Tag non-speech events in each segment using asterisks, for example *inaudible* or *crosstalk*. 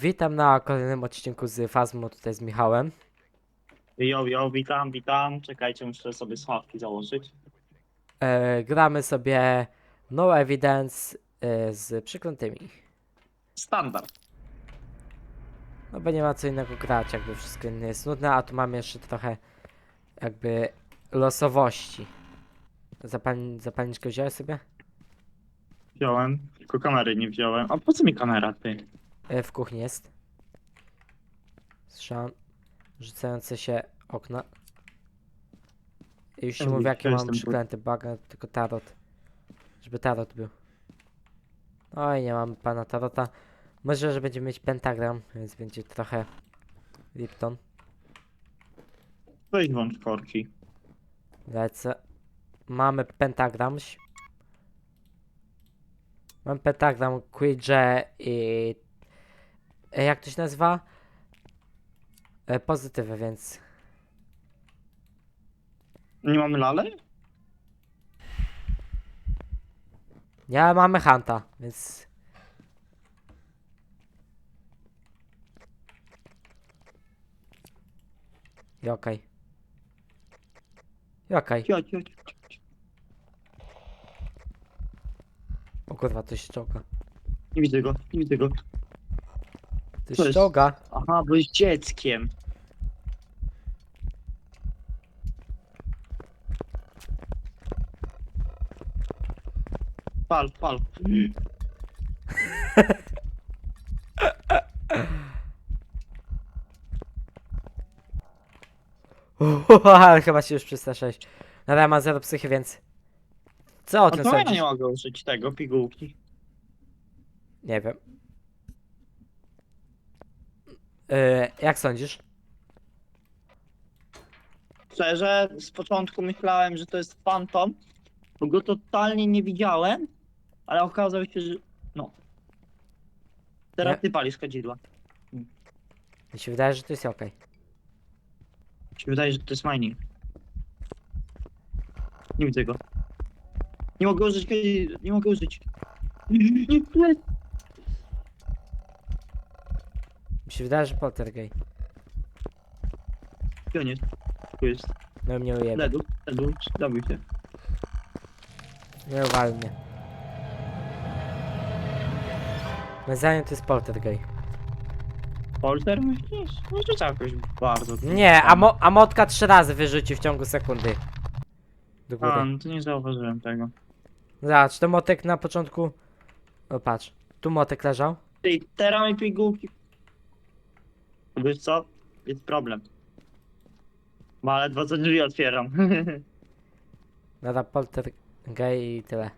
Witam na kolejnym odcinku z Fazmo, tutaj z Michałem. Jo, jo, witam, witam. Czekajcie, muszę sobie słuchawki założyć. E, gramy sobie No Evidence e, z przyklętymi. Standard. No bo nie ma co innego grać, jakby wszystko inne jest nudne, a tu mamy jeszcze trochę jakby losowości. Zapal zapalniczkę wziąłeś sobie? Wziąłem, tylko kamery nie wziąłem. A po co mi kamera, ty? E, w kuchni jest. Słyszałem rzucające się okna. I już Ja mówię, jakie jestem mam tu. przyklęty baga, tylko tarot. Żeby tarot był. Oj, nie mamy pana tarota. Może, że będziemy mieć pentagram, więc będzie trochę Lipton. Weź włącz korki. Lecę. Mamy pentagram. Mam pentagram, Quidże i... e, Jak to się nazywa? E, Pozytywy, więc... Nie mamy lalek? Ja mamy Hanta, więc... I okej. I. O kurwa, to się czołga. Nie widzę go, nie widzę go. To jest? czołga. Aha, bo jest dzieckiem. Pal, pal. *laughs* Ale chyba się już przestraszyłeś. Nadal ma zero psychy, więc... Co o A tym to ja sądzisz? nie mogę użyć tego, pigułki. Nie wiem. Yy, jak sądzisz? Szczerze, z początku myślałem, że to jest fantom, bo go totalnie nie widziałem, ale okazało się, że no. Teraz Nie. ty palisz kadzidła. Mi się wydaje, że to jest okej. Mi się wydaje, że to jest mining. Nie widzę go. Nie mogę użyć nie mogę użyć. Nie, nie, Mi się wydaje, że on jest? Tu jest. No mnie ujebie. Ledu, ledu, zabił się. Nie uwal mnie. Moim zdaniem to jest poltergeist. Polter myślisz? Nie rzuca jakoś bardzo. Nie, a, mo a motka trzy razy wyrzuci w ciągu sekundy. Do góry. A, no to nie zauważyłem tego. Zobacz, to motek na początku... O patrz, tu motek leżał. Ty, teraz mi pigułki. Wiesz co? Jest problem. Bo ale dwa co drzwi otwieram. *laughs* Nada poltergeist i tyle.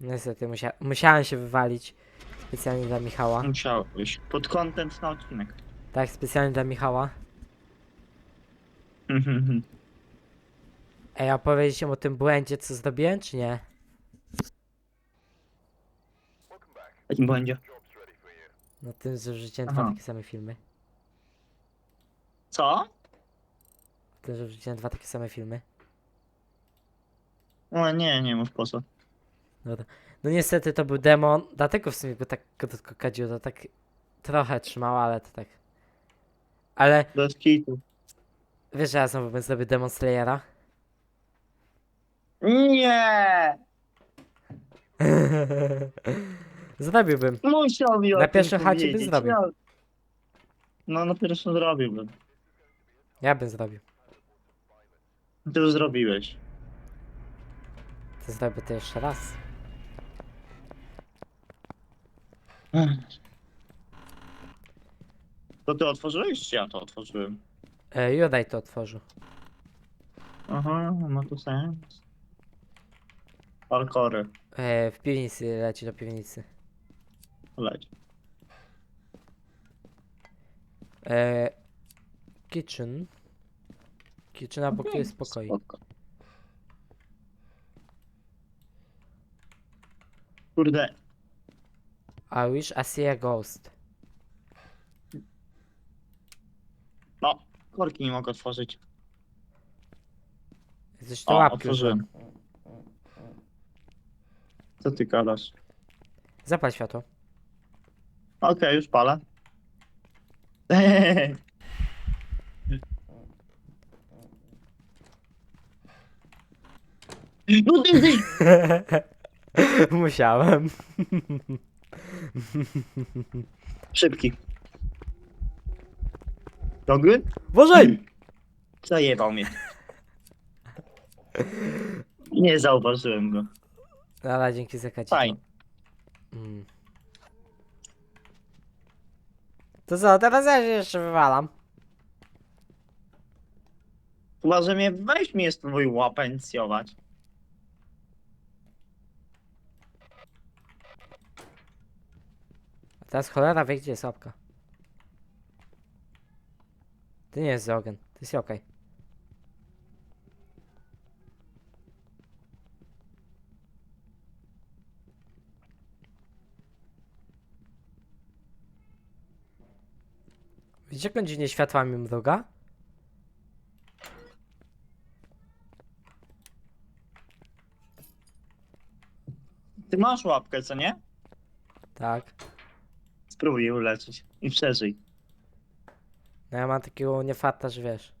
Niestety, musia musiałem się wywalić. Specjalnie dla Michała. Musiałeś. Pod content na odcinek. Tak, specjalnie dla Michała. *laughs* Ej, a powiedzieć o tym błędzie, co zrobiłem, czy nie? Jakim będzie? No tym, że wrzuciłem Aha. dwa takie same filmy. Co? Tym, że wrzuciłem dwa takie same filmy. O nie, nie mów po co. No niestety to był demon, dlatego w sumie go tak krótko kadziło, to tak trochę trzymało, ale to tak. Ale Bez kitu. wiesz, że ja znowu bym zrobił Demon Slayera? Nie! *laughs* Zrobiłbym. Musiał mi o Na tym pierwszym chacie by powiedzieć. zrobił. Ja- No na pierwszym zrobiłbym. Ja bym zrobił. Ty już zrobiłeś. To zrobię to jeszcze raz. To ty otworzyłeś, czy ja to otworzyłem? E, Judaj to otworzył. Aha, ma to sens. Parkory. E, w piwnicy leci do piwnicy. Leć. E, kitchen. Kitchen obok jest spokoj. Spoko. Kurde, I wish I see a ghost. no, korki nie mogę otworzyć. Coś to O, łapki otworzyłem. Co ty gadasz? Zapal światło. Okej, już palę. No ty, ty. *laughs* Musiałem. Szybki. Dobry? Bożej! Zajebał mnie. Nie zauważyłem go. Dobra, dzięki za kacie. Fajnie. Mm. To co, teraz ja się jeszcze wywalam. Chyba, że mnie weź mnie spróbuj łapencjować. A teraz cholera wie, gdzie jest łapka. To nie jest Zogen, to jest okej. On dziwnie światłami mruga? Ty masz łapkę, co nie? Tak. Spróbuj ją uleczyć i przeżyj. No ja mam takiego niefarta, że wiesz.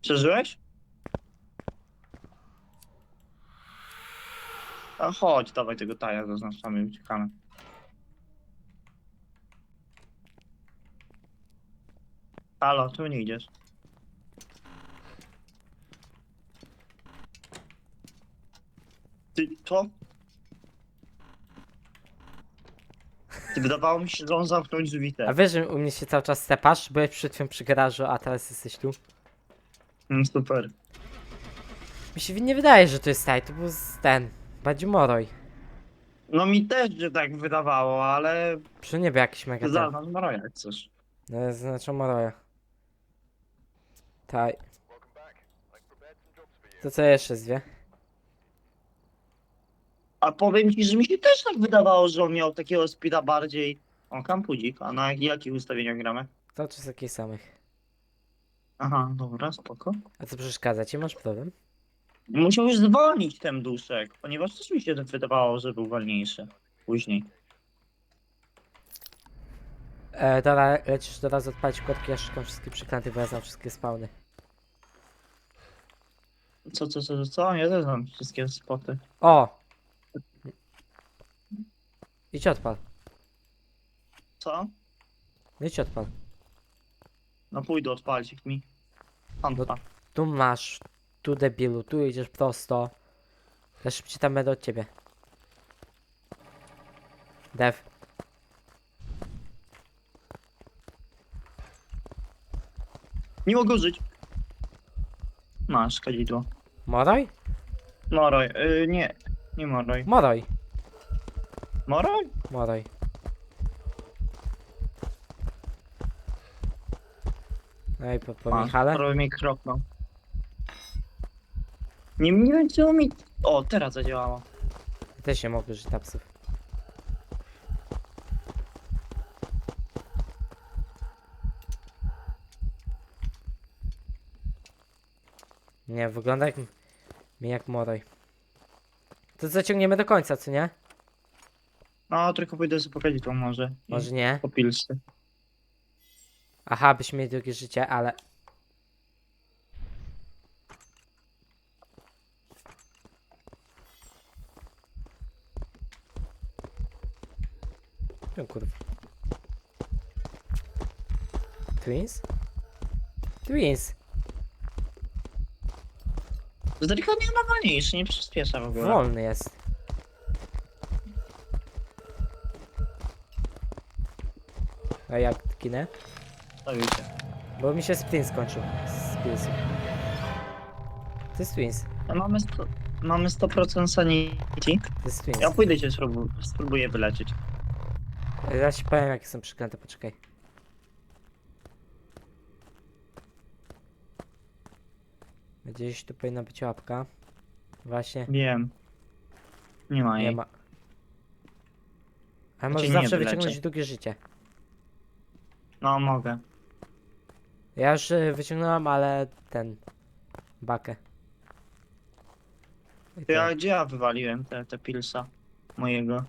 Przeżyłeś? A chodź, dawaj tego taja, zaznaczamy i uciekamy. Halo, czemu nie idziesz? Ty, co? Ty, wydawało mi się, że on zamknął drzwi A te. wiesz, że u mnie się cały czas stepasz? Byłeś przed chwilą przy garażu, a teraz jesteś tu. Mm, super. Mi się nie wydaje, że to jest taj, to był z- ten. Bardziej Moroj. No mi też się tak wydawało, ale Przy niebie jakiś mega ten. zaznacz Maroja jak coś. No, znaczy Moroja. Taj. To co jeszcze zwie? A powiem ci, że mi się też tak wydawało, że on miał takiego speeda bardziej. O, kampudzik, a na jakich ustawieniach gramy? To czy z takich samych? Aha, dobra, spoko. A co przeszkadza ci? Masz problem? Musiał już zwolnić ten duszek, ponieważ też mi się wydawało, że był wolniejszy. Później. E, dobra, lecisz teraz odpalić kotki, ja szukam wszystkich przeklętych, bo ja znam wszystkie spawny. Co, co, co, co? Ja też wszystkie spoty. O! Idź odpal. Co? No idź odpal. No pójdę odpalić mi. Hampa. Tu masz, tu debilu, tu idziesz prosto. Ja szybciej tam będę od ciebie. Dev. Nie mogę żyć. Masz kadzidło. Moroj? Moroj, yy, nie. Nie Moroj. Moroj. Moroj? Moroj. No i po, po Michale. Mnie kropnął. Nie, nie wiem co mi... O, teraz zadziałało. Też nie mogę żyć tapsów. Nie, wygląda jak... Mi jak Moroj. To zaciągniemy do końca, co nie? No, tylko pójdę sobie po kadzidło może. Może nie? Po pilsy. Aha, byśmy mieli drugie życie, ale... Kurwa. Twins? Twins! Delikatnie ma wolniejszy, nie przyspiesza w ogóle. Wolny jest. A jak kinę? Wiecie. Bo mi się sprint skończył. Pilsów. To jest Twins. No, mamy, sto, mamy 100% sanity. To jest Twins. Ja pójdę cię spróbuję, spróbuję wyleczyć. Ja ci powiem jakie są przeklęte, poczekaj. Gdzieś tu powinna być łapka. Właśnie, Wiem. Nie ma nie jej. ma. Ale Ja możesz nie zawsze wyleczę. wyciągnąć drugie życie. No, mogę. Ja już y, wyciągnąłem, ale ten... Bakę. I gdzie ja wywaliłem te, te pilsa mojego?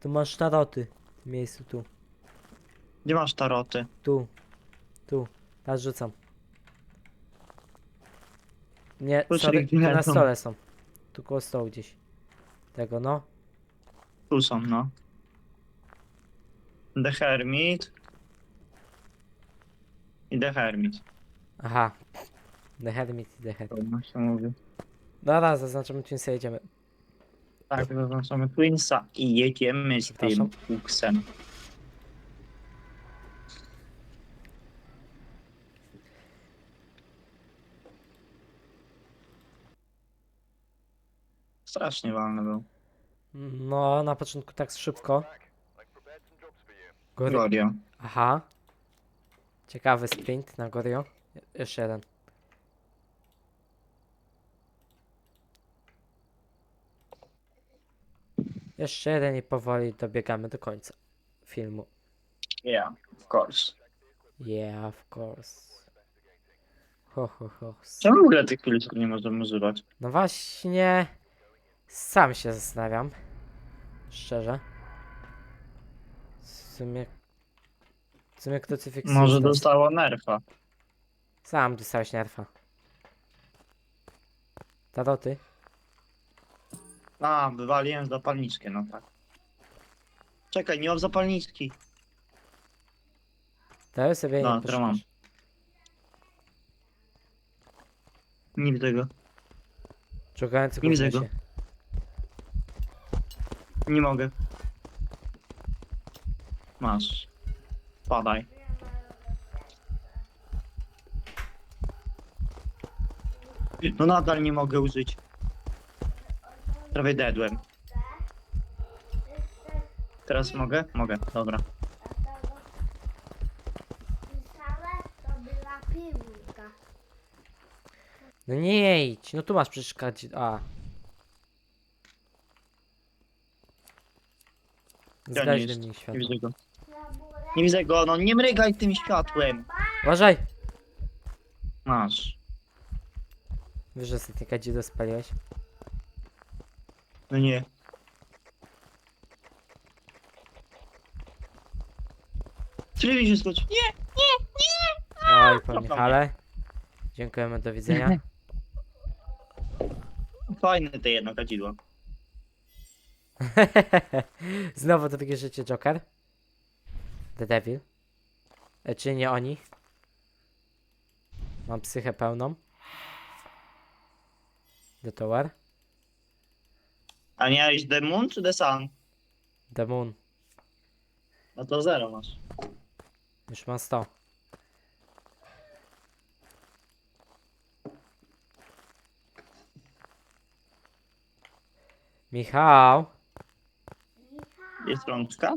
Tu masz taroty w miejscu tu. Gdzie masz taroty? Tu. Tu. Teraz rzucam. Nie, sorry, tu na stole są. Tu koło stołu gdzieś. Tego no. Tu są, no. The Hermit. I The Hermit. Aha. The Hermit i The Hermit. Trudno się mówi. Dobra, zaznaczymy tu sobie jedziemy. Tak, zaznaczamy Twinsa i jedziemy z tym Przepraszam. fuksem. Strasznie walny był. No, na początku tak szybko. Gory... Glorio. Aha. Ciekawy sprint na Gorio. Je- Jeszcze jeden. Jeszcze jeden i powoli dobiegamy do końca filmu. Yeah, of course. Yeah, of course. Ho, ho, ho. Czemu w ogóle tych pilsów nie możemy używać? No właśnie, sam się zastanawiam. Szczerze. W sumie... W sumie krucyfiks Może jest- dostało nerfa. Sam dostałeś nerfa. Taroty? A, wywaliłem zapalniczkę, no tak. Czekaj, nie mam zapalniczki. Daję sobie No, teraz mam. poszukasz. Nie widzę go. Szukający Nie widzę go. Nie mogę. Masz. Padaj. No nadal nie mogę użyć. Prawie dedłem. Teraz mogę? Mogę, dobra. No nie idź, no tu masz przecież kadzi... A. Ja nie, Zgaźny jest. mi nie światło. widzę go. Nie widzę go, no nie mrygaj tym światłem. Uważaj! Masz. Wiesz, że sobie kadzidło spaliłeś? No nie. Czyli się skoczy. Nie! Oj, po Trafia Michale. Dziękujemy, do widzenia. Fajne te jedno kadzidło. *laughs* Znowu to takie życie Joker. The Devil. E, czy nie oni? Mam psychę pełną. The Tower. A nie miałeś The Moon czy The Sun? The Moon. No to zero masz. Już mam 100. Michał. Jest rączka?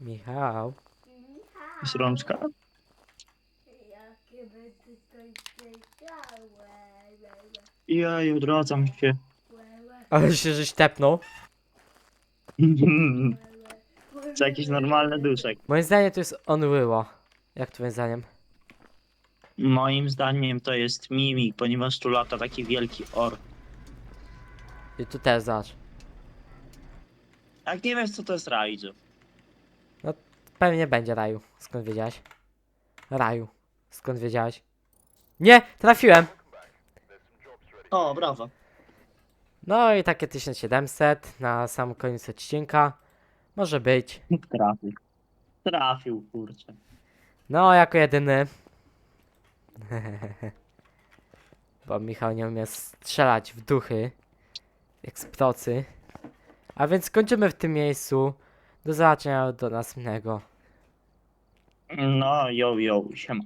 Michał. Jest rączka? Jakie ty to ciekawe. Jej, odradzam się. Ale się żeś tepnął. *laughs* To jakiś normalny duszek. Moim zdaniem to jest Onwyło. Jak twoim zdaniem? Moim zdaniem to jest Mimik, ponieważ tu lata taki wielki ork. I tu też zobacz. Jak nie wiesz co to jest Raidzu. Pewnie będzie Raju. Skąd wiedziałeś? Raju. Skąd wiedziałeś? Nie! Trafiłem! O, brawo. No i takie 1700 na sam koniec odcinka. Może być. Trafił. Trafił, kurczę. No, jako jedyny. *laughs* Bo Michał nie umie strzelać w duchy. Jak z procy. A więc kończymy w tym miejscu. Do zobaczenia do następnego. No, yo, yo, siema.